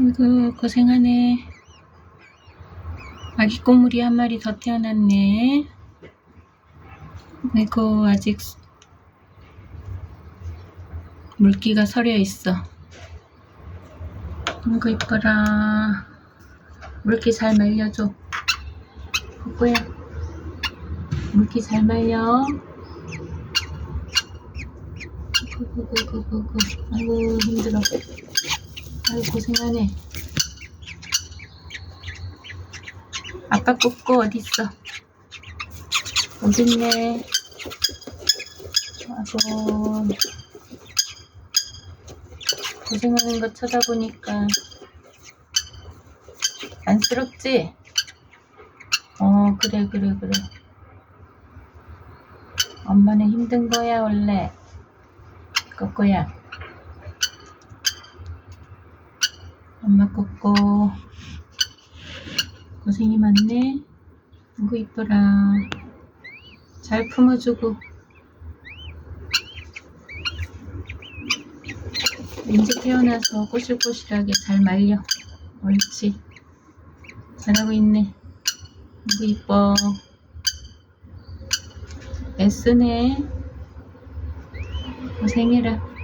아이고 고생하네. 아기 꼬물이 한 마리 더 태어났네. 아이고 아직 물기가 서려 있어. 아이고 이뻐라. 물기 잘 말려줘. 꼬꼬야 물기 잘 말려. 고고고고고고 아이고 힘들어 아이고 고생하네 아빠 꼬꼬 어딨어? 어딨네? 아이고. 고생하는 거 쳐다보니까. 안쓰럽지? 어 그래 그래 그래. 엄마는 힘든 거야 원래? 꼬꼬야 엄마 꼬꼬 고생이 많네. 아이고 이뻐라. 잘 품어주고. 인제 태어나서 꼬실꼬실하게 잘 말려. 옳지. 잘하고 있네. 아이고 이뻐. 애쓰네. 고생해라